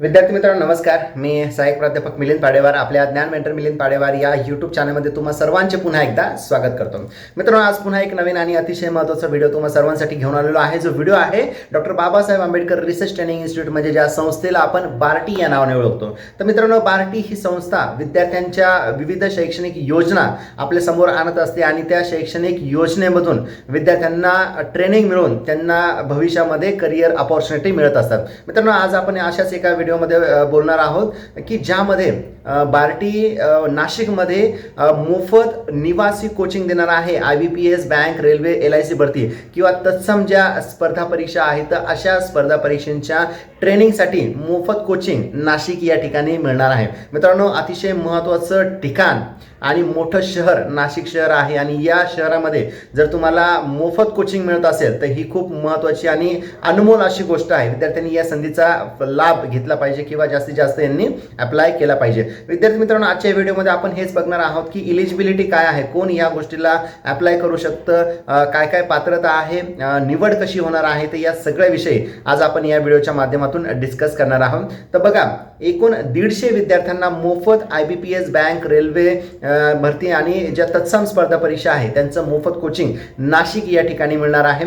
विद्यार्थी मित्रांनो नमस्कार. मी सहाय्यक प्राध्यापक मिलिंद पाडेवार आपल्या ज्ञान मेंटर मिलिंद पाडेवार या यूट्यूब चॅनलमध्ये तुम्हा सर्वांचे पुन्हा एकदा स्वागत करतो. मित्रांनो आज पुन्हा एक नवीन आणि अतिशय महत्त्वाचा व्हिडिओ तुम्हा सर्वांसाठी घेऊन आलेलो आहे. जो व्हिडिओ आहे doctor Babasaheb Ambedkar research training institute म्हणजे ज्या संस्थेला आपण बार्टी या नावाने ओळखतो. तर मित्रांनो बार्टी ही संस्था विद्यार्थ्यांच्या विविध शैक्षणिक योजना आपल्यासमोर आणत असते आणि त्या शैक्षणिक योजनेमधून विद्यार्थ्यांना ट्रेनिंग मिळून त्यांना भविष्यामध्ये करिअर अपॉर्च्युनिटी मिळत असतात. मित्रांनो आज आपण अशाच एका व्हिडिओमध्ये बोलणार आहोत की ज्यामध्ये बार्टी नाशिकमध्ये मोफत निवासी कोचिंग देणार आहे I B P S bank railway L I C भरती. किंवा तत्सम ज्या स्पर्धा परीक्षा आहेत तर अशा स्पर्धा परीक्षांच्या ट्रेनिंगसाठी मोफत कोचिंग नाशिक या ठिकाणी मिळणार आहे. मित्रांनो अतिशय महत्त्वाचं ठिकाण आणि मोठं शहर नाशिक शहर आहे आणि या शहरामध्ये जर तुम्हाला मोफत कोचिंग मिळत असेल तर ही खूप महत्त्वाची आणि अनमोल अशी गोष्ट आहे. विद्यार्थ्यांनी या संधीचा लाभ घेतला पाहिजे किंवा जास्तीत जास्त यांनी अप्लाय केला पाहिजे. विद्यार्थी मित्रांनो आजच्या व्हिडिओमध्ये आपण हेच बघणार आहोत की इलिजिबिलिटी काय आहे कोण या गोष्टीला अप्लाय करू शकतं काय काय पात्रता आहे निवड कशी होणार आहे तर या सगळ्या विषयी आज आपण या व्हिडिओच्या माध्यमातून डिस्कस करणार आहोत. तर बघा एकूण दीडशे विद्यार्थ्यांना मोफत I B P S bank railway भरती आणि ज्या तत्सम स्पर्धा परीक्षा आहे त्यांचं मोफत कोचिंग नाशिक या ठिकाणी मिळणार आहे.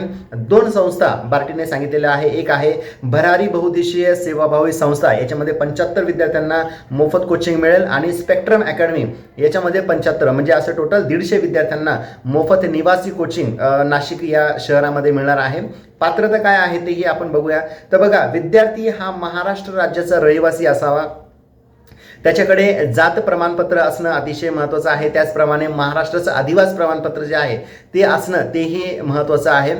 दोन संस्था बार्टीने सांगितलेलं आहे. एक आहे भरारी बहुदेशीय सेवाभावी संस्था याच्यामध्ये पंच्याहत्तर विद्यार्थ्यांना मोफत कोचिंग मिळेल आणि स्पेक्ट्रम अकॅडमी याच्यामध्ये पंच्याहत्तर म्हणजे असं टोटल दीडशे विद्यार्थ्यांना मोफत निवासी कोचिंग नाशिक या शहरामध्ये मिळणार आहे. पात्रता काय आहे तेही आपण बघूया. तर बघा विद्यार्थी हा महाराष्ट्र राज्याचा रहिवासी असतो असावा त्याच्याकडे जात प्रमाणपत्र असणं अतिशय महत्त्वाचं आहे. त्याचप्रमाणे महाराष्ट्राचं अधिवास प्रमाणपत्र जे आहे ते असणं तेही महत्त्वाचं आहे.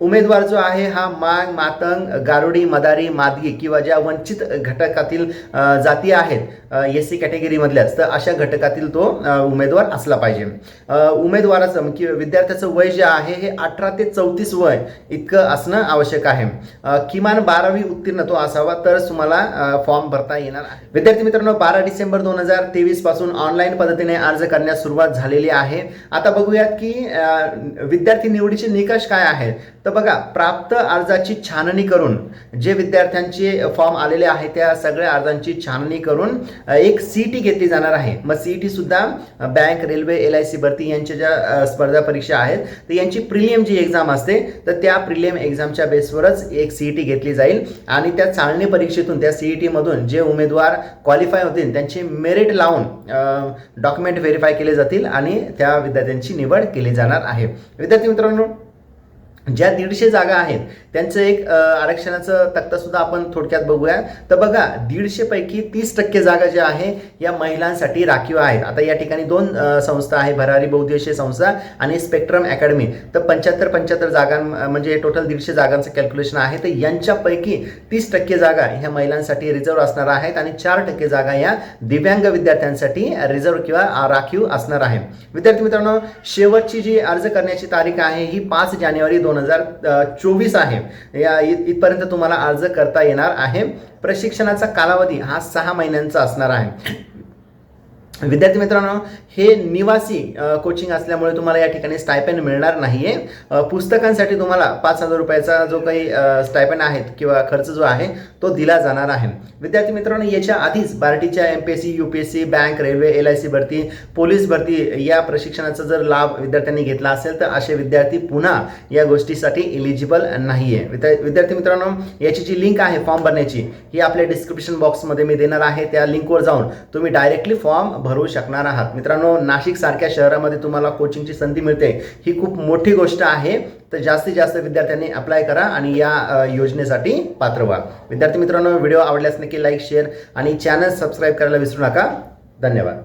उमेदवार जो आहे हा मांग मातंग गारुडी मदारी मादगी किंवा ज्या वंचित घटकातील जाती आहेत एस सी कॅटेगरीमधल्याच तर अशा घटकातील तो उमेदवार असला पाहिजे. उमेदवाराचं किंवा विद्यार्थ्याचं वय जे आहे हे अठरा ते चौतीस वय इतकं असणं आवश्यक आहे. किमान बारावी उत्तीर्ण तो असावा तरच तुम्हाला फॉर्म भरता येणार आहे. विद्यार्थी मित्रांनो बारा डिसेंबर दोन हजार तेवीसपासून ऑनलाईन पद्धतीने अर्ज करण्यास सुरुवात झालेली आहे. आता बघूयात की विद्यार्थी निवडीचे निकष काय आहेत? तर बघा प्राप्त अर्जाची छाननी करून जे विद्यार्थ्यांचे फॉर्म आलेले आहेत त्या सगळ्या अर्जांची छाननी करून एक सी टी घेतली जाणार आहे. मग सी टी सुद्धा bank railway L I C भरती यांच्या ज्या स्पर्धा परीक्षा आहेत तर यांची प्रिलियम जी एक्झाम असते तर त्या प्रिलियम एक्झामच्या बेसवरच एक सी टी घेतली जाईल. आणि त्या चालणी परीक्षेतून त्या सी ई मधून जे उमेदवार क्वालिफाय होतील त्यांचे मेरिट लावून डॉक्युमेंट व्हेरीफाय केले जातील आणि त्या विद्यार्थ्यांची निवड केली जाणार आहे. विद्यार्थी मित्रांनो ज्या दीडशे जागा आहेत त्यांचं एक आरक्षणाचं तक्ता सुद्धा आपण थोडक्यात बघूया. तर बघा दीडशे पैकी तीस टक्के जागा ज्या आहे या महिलांसाठी राखीव आहेत. आता या ठिकाणी दोन संस्था आहे भरारी बहुद्देशीय संस्था आणि स्पेक्ट्रम अकॅडमी. तर पंच्याहत्तर पंच्याहत्तर जागां म्हणजे टोटल दीडशे जागांचं कॅल्क्युलेशन आहे. तर यांच्यापैकी तीस टक्के जागा ह्या महिलांसाठी रिझर्व असणार आहेत आणि चार टक्के जागा या दिव्यांग विद्यार्थ्यांसाठी रिझर्व किंवा राखीव असणार आहे. विद्यार्थी मित्रांनो शेवटची जी अर्ज करण्याची तारीख आहे ही पाच जानेवारी दोन हजार चोवीस आहे. या इथपर्यंत तुम्हाला अर्ज करता येणार आहे. प्रशिक्षणाचा कालावधी हा सहा महिन्यांचा असणार आहे. विद्यार्थी मित्रांनो हे निवासी कोचिंग असल्यामुळे तुम्हाला या ठिकाणी स्टायपेन मिळणार नाही आहे पुस्तकांसाठी तुम्हाला पाच हजार रुपयाचा जो काही स्टायपेन आहेत किंवा खर्च जो आहे तो दिला जाणार आहे. विद्यार्थी मित्रांनो याच्या आधीच बार्टीच्या M P S C U P S C bank railway L I C भरती पोलीस भरती या प्रशिक्षणाचा जर लाभ विद्यार्थ्यांनी घेतला असेल तर असे विद्यार्थी पुन्हा या गोष्टीसाठी इलिजिबल नाही आहे विद्या विद्यार्थी मित्रांनो याची जी लिंक आहे फॉर्म भरण्याची ही आपल्या डिस्क्रिप्शन बॉक्समध्ये मी देणार आहे. त्या लिंकवर जाऊन तुम्ही डायरेक्टली फॉर्म भरू शकणार आहात. मित्रांनो नाशिक सारख्या शहरामध्ये तुम्हाला कोचिंगची संधी मिळते. ही खूप मोठी गोष्ट आहे. तर जास्तीत जास्त विद्यार्थ्यांनी अप्लाय करा आणि या योजनेसाठी पात्र व्हा. विद्यार्थी मित्रांनो व्हिडिओ आवडल्यास नक्की लाईक शेअर आणि चॅनल सबस्क्राईब करायला विसरू नका. धन्यवाद.